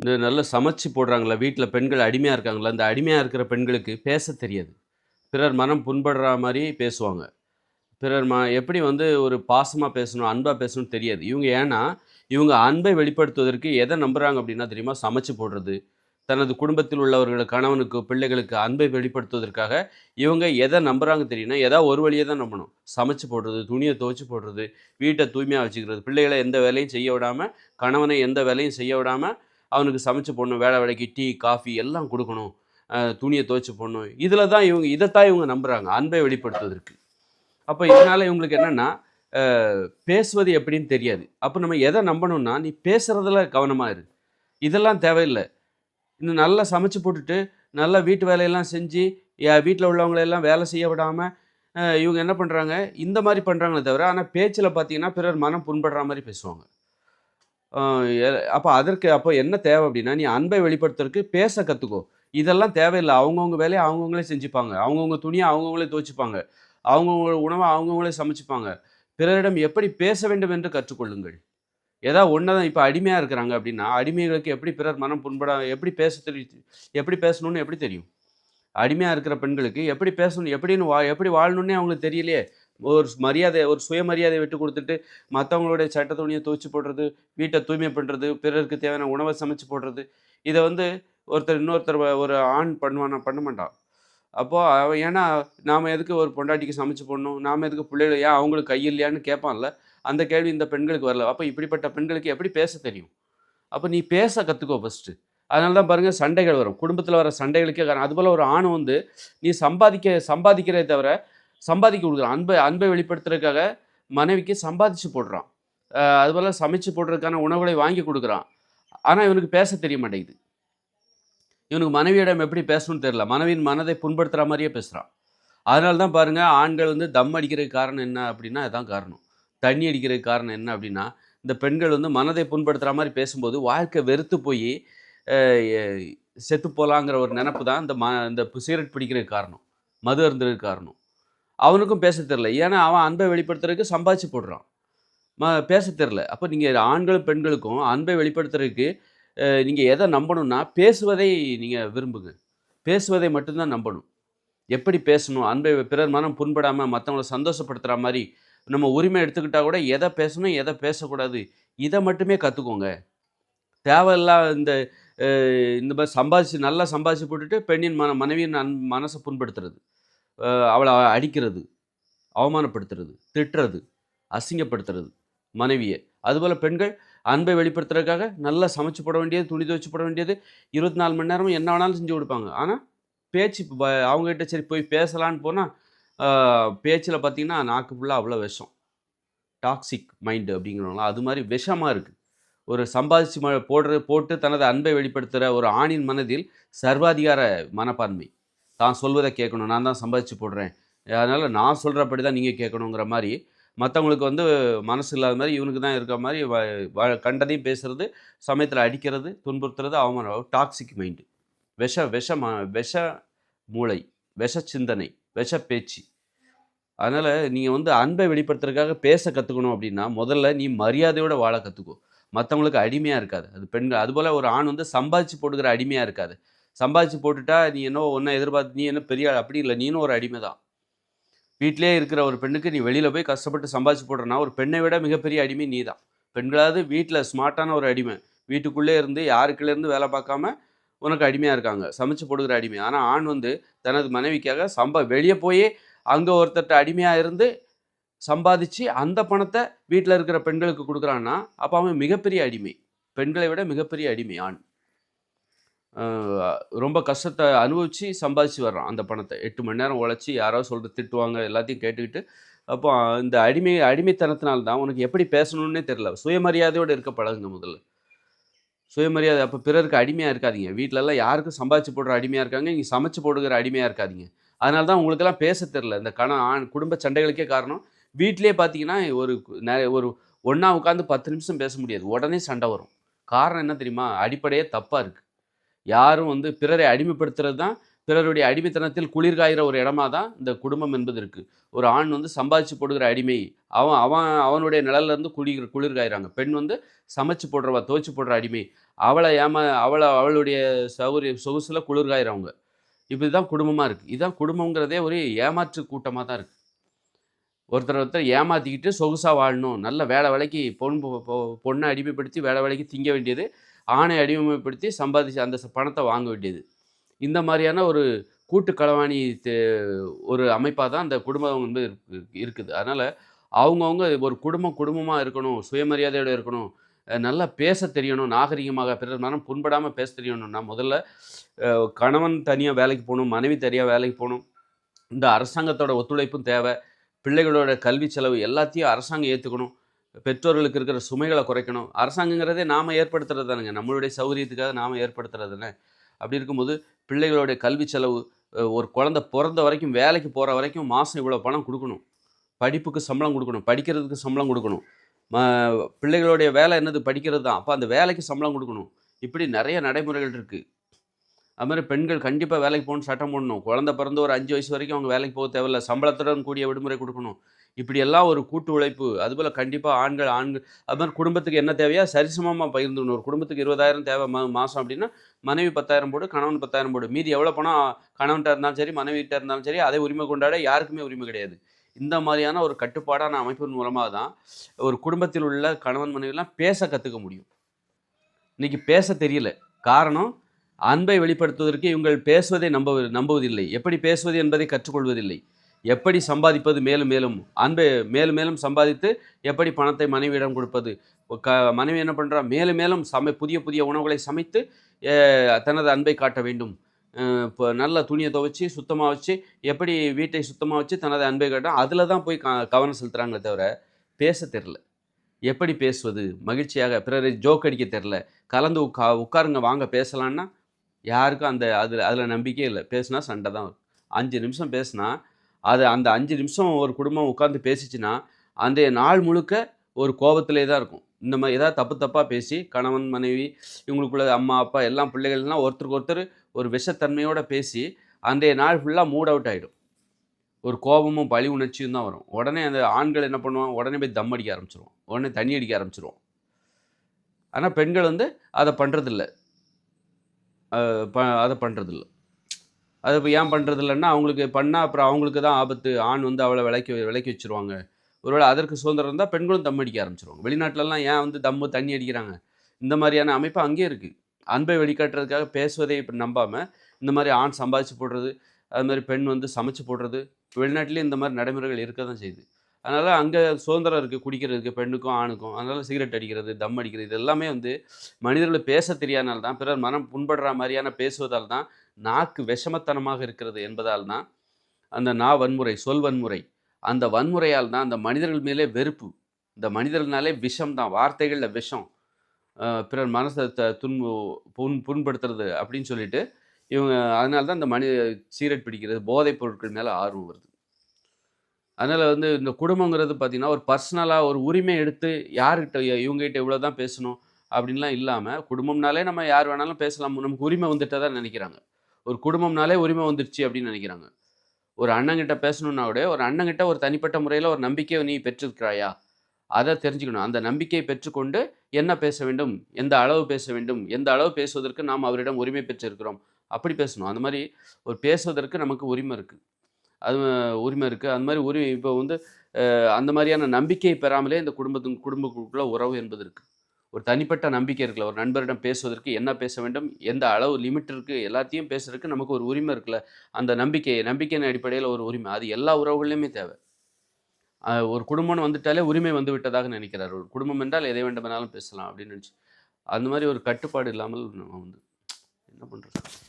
இந்த நல்ல சமைச்சு போடுறாங்களா வீட்டில் பெண்கள் அடிமையாக இருக்காங்களா இந்த அடிமையாக இருக்கிற பெண்களுக்கு பேச தெரியாது. பிறர் மனம் புண்படுற மாதிரி பேசுவாங்க. பிறர் ம எப்படி வந்து ஒரு பாசமாக பேசணும் அன்பாக பேசணும்னு தெரியாது. இவங்க ஏன்னா இவங்க அன்பை வெளிப்படுத்துவதற்கு எதை நம்புகிறாங்க அப்படின்னா தெரியுமா? சமைச்சு போடுறது. தனது குடும்பத்தில் உள்ளவர்கள் கணவனுக்கு பிள்ளைகளுக்கு அன்பை வெளிப்படுத்துவதற்காக இவங்க எதை நம்புகிறாங்க தெரியும்னா எதாவது ஒரு வழியை தான் நம்பணும். சமைச்சு போடுறது துணியை துவைச்சு போடுறது வீட்டை தூய்மையாக வச்சுக்கிறது பிள்ளைகளை எந்த வேலையும் செய்ய விடாமல் கணவனை எந்த வேலையும் செய்ய விடாமல் அவனுக்கு சமைச்சு போடணும் வேலை வேலைக்கு டீ காஃபி எல்லாம் கொடுக்கணும் துணியை துவைச்சு போடணும். இதில் தான் இவங்க இதைத்தான் இவங்க நம்புகிறாங்க அன்பை வெளிப்படுத்துவதற்கு. அப்போ இதனால் இவங்களுக்கு என்னென்னா பேசுவது எப்படின்னு தெரியாது. அப்போ நம்ம எதை நம்பணும்னா நீ பேசுகிறதுல கவனமாக இரு. இதெல்லாம் தேவையில்லை. இன்னும் நல்லா சமைச்சு போட்டுட்டு நல்லா வீட்டு வேலையெல்லாம் செஞ்சு வீட்டில் உள்ளவங்களெல்லாம் வேலை செய்ய விடாமல் இவங்க என்ன பண்ணுறாங்க இந்த மாதிரி பண்ணுறாங்களே தவிர ஆனால் பேச்சில் பார்த்தீங்கன்னா பிறர் மனம் புண்படுற மாதிரி பேசுவாங்க. அப்போ அதற்கு அப்போ என்ன தேவை அப்படின்னா நீ அன்பை வெளிப்படுத்துறதுக்கு பேச கற்றுக்கோ இதெல்லாம் தேவையில்லை. அவங்கவுங்க வேலையை அவங்கவுங்களே செஞ்சுப்பாங்க. அவங்கவுங்க துணியை அவங்கவுங்களே துவைச்சிப்பாங்க. அவங்கவுங்க உணவை அவங்கவுங்களே சமைச்சுப்பாங்க. பிறரிடம் எப்படி பேச வேண்டும் என்று கற்றுக்கொள்ளுங்கள். ஏதாவது ஒன்று தான் இப்போ அடிமையாக இருக்கிறாங்க அப்படின்னா அடிமைகளுக்கு எப்படி பிறர் மனம் புண்பட எப்படி பேச தெரியும் எப்படி பேசணும்னு எப்படி தெரியும்? அடிமையாக இருக்கிற பெண்களுக்கு எப்படி பேசணும் எப்படின்னு வா எப்படி வாழணும்னே அவங்களுக்கு தெரியலையே. ஒரு மரியாதை ஒரு சுயமரியாதை விட்டு கொடுத்துட்டு மற்றவங்களுடைய சட்ட துணியை துவைச்சு போடுறது வீட்டை தூய்மை பண்ணுறது பிறருக்கு தேவையான உணவை சமைச்சு போடுறது இதை வந்து ஒருத்தர் இன்னொருத்தர் ஒரு ஆண் பண்ணுவானா பண்ண மாட்டான். அப்போது அவன் ஏன்னா நாம் எதுக்கு ஒரு பொண்டாட்டிக்கு சமைச்சு போடணும்? நாம் எதுக்கு பிள்ளைகள் ஏன் அவங்களுக்கு கை இல்லையான்னு கேட்பான்ல? அந்த கேள்வி இந்த பெண்களுக்கு வரல. அப்போ இப்படிப்பட்ட பெண்களுக்கு எப்படி பேச தெரியும்? அப்போ நீ பேச கற்றுக்கோ ஃபஸ்ட்டு அதனால தான் பாருங்கள் சண்டைகள் வரும். குடும்பத்தில் வர சண்டைகளுக்கே காரணம். அதுபோல் ஒரு ஆண் வந்து நீ சம்பாதிக்க சம்பாதிக்கிறதே தவிர சம்பாதிக்க கொடுக்குறான். அன்பை அன்பை வெளிப்படுத்துறதுக்காக மனைவிக்கு சம்பாதிச்சு போடுறான். அதுபோல் சமைச்சு போடுறதுக்கான உணவுகளை வாங்கி கொடுக்குறான். ஆனால் இவனுக்கு பேச தெரிய மாட்டேங்குது. இவனுக்கு மனைவியிடம் எப்படி பேசணும்னு தெரியல. மனைவியின் மனதை புண்படுத்துகிற மாதிரியே பேசுகிறான் அதனால தான் பாருங்கள் ஆண்கள் வந்து தம் அடிக்கிறதுக்கு காரணம் என்ன அப்படின்னா இதுதான் காரணம். தண்ணி அடிக்கிறதுக்கு காரணம் என்ன அப்படின்னா இந்த பெண்கள் வந்து மனதை புண்படுத்துகிற மாதிரி பேசும்போது வாழ்க்கை வெறுத்து போய் செத்து போகலாங்கிற ஒரு நினப்பு தான் இந்த ம இந்த சிகரெட் பிடிக்கிறதுக்கு காரணம். மது அருந்துறதுக்கு காரணம். அவனுக்கும் பேச தெரில ஏன்னா அவன் அன்பை வெளிப்படுத்துறதுக்கு சம்பாதிச்சு போடுறான். ம பேச தெரில அப்போ நீங்கள் ஆண்களும் பெண்களுக்கும் அன்பை வெளிப்படுத்துறதுக்கு நீங்கள் எதை நம்பணும்னா பேசுவதை நீங்கள் விரும்புங்க. பேசுவதை மட்டும்தான் நம்பணும். எப்படி பேசணும்? அன்பை பிறர் மனம் புண்படாமல் மற்றவங்கள சந்தோஷப்படுத்துகிற மாதிரி நம்ம உரிமை எடுத்துக்கிட்டால் கூட எதை பேசணும் எதை பேசக்கூடாது இதை மட்டுமே கற்றுக்கோங்க தேவையில்லா இந்த இந்த மாதிரி சம்பாதிச்சு நல்லா சம்பாதிச்சு போட்டுட்டு பெண்ணின் மன மனைவியின் அன் மனசை புண்படுத்துறது. அவளை அடிக்கிறது அவமானப்படுத்துறது திட்டுறது அசிங்கப்படுத்துறது மனைவியை. அதுபோல் பெண்கள் அன்பை வெளிப்படுத்துறதுக்காக நல்லா சமைச்சு போட வேண்டியது துணி துவைச்சு போட வேண்டியது இருபத்தி நாலு மணி நேரமும் என்ன வேணாலும் செஞ்சு கொடுப்பாங்க. ஆனால் பேச்சு அவங்ககிட்ட சரி போய் பேசலான்னு போனால் பேச்சில் பார்த்தீங்கன்னா நாக்கு ஃபுல்லாக அவ்வளோ விஷம். டாக்ஸிக் மைண்டு அப்படிங்கிறவங்களாம். அது மாதிரி விஷமாக இருக்குது ஒரு சம்பாதிச்சு ம போடுற போட்டு தனது அன்பை வெளிப்படுத்துகிற ஒரு ஆணின் மனதில் சர்வாதிகார மனப்பான்மை. தான் சொல்வதை கேட்கணும். நான் தான் சம்பாதிச்சு போடுறேன். அதனால் நான் சொல்கிறபடி தான் நீங்கள் கேட்கணுங்கிற மாதிரி மற்றவங்களுக்கு வந்து மனசு இல்லாத மாதிரி இவனுக்கு தான் இருக்கிற மாதிரி வ- கண்டதையும் பேசுகிறது சமயத்தில் அடிக்கிறது துன்புறுத்துறது அவமான டாக்ஸிக் மைண்டு விஷ விஷ ம விஷ மூளை விஷ சிந்தனை விஷ பேச்சு. அதனால் நீங்கள் வந்து அன்பை வெளிப்படுத்துறதுக்காக பேச கற்றுக்கணும் அப்படின்னா முதல்ல நீ மரியாதையோட வாழ கற்றுக்கோ மற்றவங்களுக்கு அடிமையாக இருக்காது. அது பெண்கள் அதுபோல் ஒரு ஆண் வந்து சம்பாதிச்சு போட்டுக்கிற அடிமையாக இருக்காது. சம்பாதிச்சு போட்டுட்டா நீ என்ன ஒன்றை எதிர்பார்த்து நீ என்ன பெரிய அப்படி இல்லை. நீனும் ஒரு அடிமை தான் வீட்டிலே இருக்கிற ஒரு பெண்ணுக்கு நீ வெளியில் போய் கஷ்டப்பட்டு சம்பாதிச்சு போடுறனா ஒரு பெண்ணை விட மிகப்பெரிய அடிமை நீ தான் பெண்களாவது வீட்டில் ஸ்மார்ட்டான ஒரு அடிமை. வீட்டுக்குள்ளே இருந்து யாருக்குள்ளே இருந்து வேலை பார்க்காம உனக்கு அடிமையாக இருக்காங்க. சமைச்சு போடுகிற அடிமை. ஆனால் ஆண் வந்து தனது மனைவிக்காக சம்பா வெளியே போய் அங்கே ஒருத்தட்ட அடிமையாக இருந்து சம்பாதிச்சு அந்த பணத்தை வீட்டில் இருக்கிற பெண்களுக்கு கொடுக்குறான்னா அப்போ அவன் மிகப்பெரிய அடிமை. பெண்களை விட மிகப்பெரிய அடிமை ஆண். ரொம்ப கஷ்டத்தை அனுபவித்து சம்பாதிச்சு வர்றான் அந்த பணத்தை. எட்டு மணி நேரம் உழைச்சி யாராவது சொல்கிறது திட்டுவாங்க எல்லாத்தையும் கேட்டுக்கிட்டு அப்போ இந்த அடிமை அடிமைத்தனத்தினால்தான் உனக்கு எப்படி பேசணும்னே தெரில சுயமரியாதையோடு இருக்க பழகுங்க முதல்ல. சுயமரியாதை அப்போ பிறருக்கு அடிமையாக இருக்காதீங்க. வீட்டிலலாம் யாருக்கும் சம்பாதிச்சு போடுற அடிமையாக இருக்காங்க இங்கே சமைச்சு போடுகிற அடிமையாக இருக்காதிங்க. அதனால தான் உங்களுக்கெல்லாம் பேச தெரில இந்த கண ஆண் குடும்ப சண்டைகளுக்கே காரணம். வீட்டிலே பார்த்தீங்கன்னா ஒரு நிறைய ஒரு ஒன்றா உட்காந்து பத்து நிமிஷம் பேச முடியாது. உடனே சண்டை வரும். காரணம் என்ன தெரியுமா? அடிப்படையே தப்பாக இருக்குது யாரும் வந்து பிறரை அடிமைப்படுத்துறது தான் பிறருடைய அடிமைத்தனத்தில் குளிர்காயிற ஒரு இடமா தான் இந்த குடும்பம் என்பது இருக்குது ஒரு ஆண் வந்து சம்பாதிச்சு போடுகிற அடிமை அவன் அவன் அவனுடைய நிழல்ல இருந்து குளிர் குளிர்காயிறாங்க பெண் வந்து சமைச்சு போடுறவ துவைச்சு போடுற அடிமை. அவளை ஏமா அவளை அவளுடைய சௌரிய சொகுசில் குளிர்காயிறவங்க இப்படி தான் குடும்பமாக இருக்குது இதுதான் குடும்பங்கிறதே ஒரு ஏமாற்று கூட்டமாக தான் இருக்குது ஒருத்தர் ஒருத்தர் ஏமாற்றிக்கிட்டு சொகுசாக வாழணும். நல்ல வேலை வேலைக்கு பொன் பொ- பொண்ணை அடிமைப்படுத்தி வேலை வேலைக்கு திங்க வேண்டியது ஆணை அடிமைப்படுத்தி சம்பாதிச்சு அந்த பணத்தை வாங்க வேண்டியது. இந்த மாதிரியான ஒரு கூட்டு களவாணி தே- ஒரு அமைப்பாக தான் அந்த குடும்பம் வந்து இருக்கு- இருக்குது. அதனால் அவங்கவுங்க ஒரு குடும்பம் குடும்பமாக இருக்கணும் சுயமரியாதையோட இருக்கணும் நல்லா பேச தெரியணும் நாகரிகமாக பிறர் மனம் புண்படாமல் பேச தெரியணும்னா முதல்ல கணவன் தனியாக வேலைக்கு போகணும் மனைவி தனியாக வேலைக்கு போகணும். இந்த அரசாங்கத்தோட ஒத்துழைப்பும் தேவை. பிள்ளைகளோட கல்வி செலவு எல்லாத்தையும் அரசாங்கம் ஏற்றுக்கணும் பெற்றோர்களுக்கு இருக்கிற சுமைகளை குறைக்கணும். அரசாங்கங்கிறதே நாம் ஏற்படுத்துறது தானுங்க. நம்மளுடைய சௌகரியத்துக்காக நாம் ஏற்படுத்துறது தானே? அப்படி இருக்கும்போது பிள்ளைகளுடைய கல்வி செலவு ஒரு குழந்தை பிறந்த வரைக்கும் வேலைக்கு போகிற வரைக்கும் மாதம் இவ்வளோ பணம் கொடுக்கணும். படிப்புக்கு சம்பளம் கொடுக்கணும். படிக்கிறதுக்கு சம்பளம் கொடுக்கணும். ம பிள்ளைகளுடைய வேலை என்னது? படிக்கிறது தான். அப்போ அந்த வேலைக்கு சம்பளம் கொடுக்கணும். இப்படி நிறைய நடைமுறைகள் இருக்குது அது மாதிரி பெண்கள் கண்டிப்பாக வேலைக்கு போகணும் சட்டம் போடணும். குழந்தை பிறந்து ஒரு அஞ்சு வயசு வரைக்கும் அவங்க வேலைக்கு போக தேவையில்ல. சம்பளத்துடன் கூடிய விடுமுறை கொடுக்கணும். இப்படியெல்லாம் ஒரு கூட்டு உழைப்பு. அதுபோல் கண்டிப்பாக ஆண்கள் ஆண்கள் அது மாதிரி குடும்பத்துக்கு என்ன தேவையா சரிசமமாக பகிர்ந்துக்கணும். ஒரு குடும்பத்துக்கு இருபதாயிரம் தேவை மா மாதம் அப்படின்னா மனைவி பத்தாயிரம் போடு கணவன் பத்தாயிரம் போடு. மீதி எவ்வளோ பணம் கணவன்கிட்ட இருந்தாலும் சரி மனைவிகிட்ட இருந்தாலும் சரி அதை உரிமை கொண்டாட யாருக்குமே உரிமை கிடையாது. இந்த மாதிரியான ஒரு கட்டுப்பாடான அமைப்பின் மூலமாக தான் ஒரு குடும்பத்தில் உள்ள கணவன் மனைவிலாம் பேச கற்றுக்க முடியும். இன்றைக்கி பேச தெரியல. காரணம் அன்பை வெளிப்படுத்துவதற்கு இவங்கள் பேசுவதை நம்ப நம்புவதில்லை. எப்படி பேசுவது என்பதை கற்றுக்கொள்வதில்லை. எப்படி சம்பாதிப்பது மேலும் மேலும்? அன்பை மேலும் மேலும் சம்பாதித்து எப்படி பணத்தை மனைவியிடம் கொடுப்பது? க மனைவி என்ன பண்ணுறா மேலும் மேலும் சமை புதிய புதிய உணவுகளை சமைத்து தனது அன்பை காட்ட வேண்டும். இப்போ நல்ல துணியை துவைச்சி சுத்தமாக வச்சு எப்படி வீட்டை சுத்தமாக வச்சு தனது அன்பை காட்ட அதில் தான் போய் க கவனம் செலுத்துகிறாங்களே தவிர பேச தெரில. எப்படி பேசுவது? மகிழ்ச்சியாக பிறரை ஜோக் அடிக்க தெரில. கலந்து உட்கா உட்காருங்க வாங்க பேசலான்னா யாருக்கும் அந்த அதில் அதில் நம்பிக்கையே இல்லை. பேசுனா சண்டை தான் வரும். அஞ்சு நிமிஷம் பேசுனா அது அந்த அஞ்சு நிமிஷம் ஒரு குடும்பம் உட்காந்து பேசிச்சுன்னா அந்த நாள் முழுக்க ஒரு கோபத்திலே தான் இருக்கும். இந்த மாதிரி ஏதாவது தப்பு தப்பாக பேசி கணவன் மனைவி இவங்களுக்குள்ள அம்மா அப்பா எல்லாம் பிள்ளைகள்லாம் ஒருத்தருக்கு ஒருத்தர் ஒரு விஷத்தன்மையோடு பேசி அன்றைய நாள் ஃபுல்லாக மூட் அவுட் ஆகிடும் ஒரு கோபமும் பழி உணர்ச்சியும் தான் வரும். உடனே அந்த ஆண்கள் என்ன பண்ணுவான் உடனே போய் தம் அடிக்க ஆரம்பிச்சிருவோம். உடனே தண்ணி அடிக்க ஆரம்பிச்சிருவோம். ஆனால் பெண்கள் வந்து அதை பண்ணுறதில்ல ப அதை பண்ணுறதில்ல அது இப்போ ஏன் பண்ணுறது இல்லைன்னா அவங்களுக்கு பண்ணால் அப்புறம் அவங்களுக்கு தான் ஆபத்து. ஆண் வந்து அவளை விலைக்கு விலைக்கு வச்சுருவாங்க. ஒருவேளை அதற்கு சுதந்திரம் இருந்தால் பெண்களும் தம் அடிக்க ஆரம்பிச்சிருவாங்க. வெளிநாட்டிலலாம் ஏன் வந்து தம்மு தண்ணி அடிக்கிறாங்க? இந்த மாதிரியான அமைப்பு அங்கேயே இருக்குது அன்பை வெளிக்காட்டுறதுக்காக பேசுவதை இப்போ நம்பாமல் இந்த மாதிரி ஆண் சம்பாதிச்சு போடுறது அது மாதிரி பெண் வந்து சமைச்சு போடுறது வெளிநாட்டிலேயே இந்த மாதிரி நடைமுறைகள் இருக்க தான் செய்யுது அதனால் அங்கே சுதந்திரம் இருக்குது குடிக்கிறதுக்கு பெண்ணுக்கும் ஆணுக்கும். அதனால் சிகரெட் அடிக்கிறது தம் அடிக்கிறது இது எல்லாமே வந்து மனிதர்கள் பேச தெரியாதனால தான் பிறர் மனம் புண்படுற மாதிரியான பேசுவதால் தான் நாக்கு விஷமத்தனமாக இருக்கிறது என்பதால் தான் அந்த நா வன்முறை சொல் வன்முறை. அந்த வன்முறையால் தான் அந்த மனிதர்கள் மேலே வெறுப்பு. இந்த மனிதர்கள்னாலே விஷம் தான் வார்த்தைகளில் விஷம். பிறர் மனசை த துன்பு புண் புண்படுத்துறது அப்படின்னு சொல்லிட்டு இவங்க அதனால தான் இந்த மனித சீரட் பிடிக்கிறது போதைப் பொருட்கள் மேலே ஆர்வம் வருது. அதனால் வந்து இந்த குடும்பங்கிறது பார்த்திங்கன்னா ஒரு பர்சனலாக ஒரு உரிமை எடுத்து யார்கிட்ட இவங்ககிட்ட இவ்வளோ தான் பேசணும் அப்படின்லாம் இல்லாமல் குடும்பம்னாலே நம்ம யார் வேணாலும் பேசலாம். நமக்கு உரிமை வந்துட்டா தான் நினைக்கிறாங்க. ஒரு குடும்பம்னாலே உரிமை வந்துருச்சு அப்படின்னு நினைக்கிறாங்க. ஒரு அண்ணங்கிட்ட பேசணுன்னா கூட ஒரு அண்ணங்கிட்ட ஒரு தனிப்பட்ட முறையில் ஒரு நம்பிக்கையை நீ பெற்றிருக்கிறாயா? அதை தெரிஞ்சுக்கணும். அந்த நம்பிக்கையை பெற்றுக்கொண்டு என்ன பேச வேண்டும்? எந்த அளவு பேச வேண்டும்? எந்த அளவு பேசுவதற்கு நாம் அவரிடம் உரிமை பெற்றிருக்கிறோம்? அப்படி பேசணும். அந்த மாதிரி ஒரு பேசுவதற்கு நமக்கு உரிமை இருக்குது அது உரிமை இருக்குது அந்த மாதிரி உரிமை இப்போ வந்து அந்த மாதிரியான நம்பிக்கையை பெறாமலே இந்த குடும்பத்து குடும்பக்குள்ள உறவு என்பது இருக்குது ஒரு தனிப்பட்ட நம்பிக்கை இருக்குல்ல ஒரு நண்பரிடம் பேசுவதற்கு என்ன பேச வேண்டும் எந்த அளவு லிமிட் இருக்குது எல்லாத்தையும் பேசுறதுக்கு நமக்கு ஒரு உரிமை இருக்குல்ல அந்த நம்பிக்கை நம்பிக்கையின் அடிப்படையில் ஒரு உரிமை அது எல்லா உறவுகள்லையுமே தேவை. ஒரு குடும்பம்னு வந்துட்டாலே உரிமை வந்து விட்டதாக நினைக்கிறார். ஒரு குடும்பம் என்றால் எதை வேண்டுமானாலும் பேசலாம் அப்படின்னு நினச்சி அந்த மாதிரி ஒரு கட்டுப்பாடு இல்லாமல் நம்ம வந்து என்ன பண்ணுறது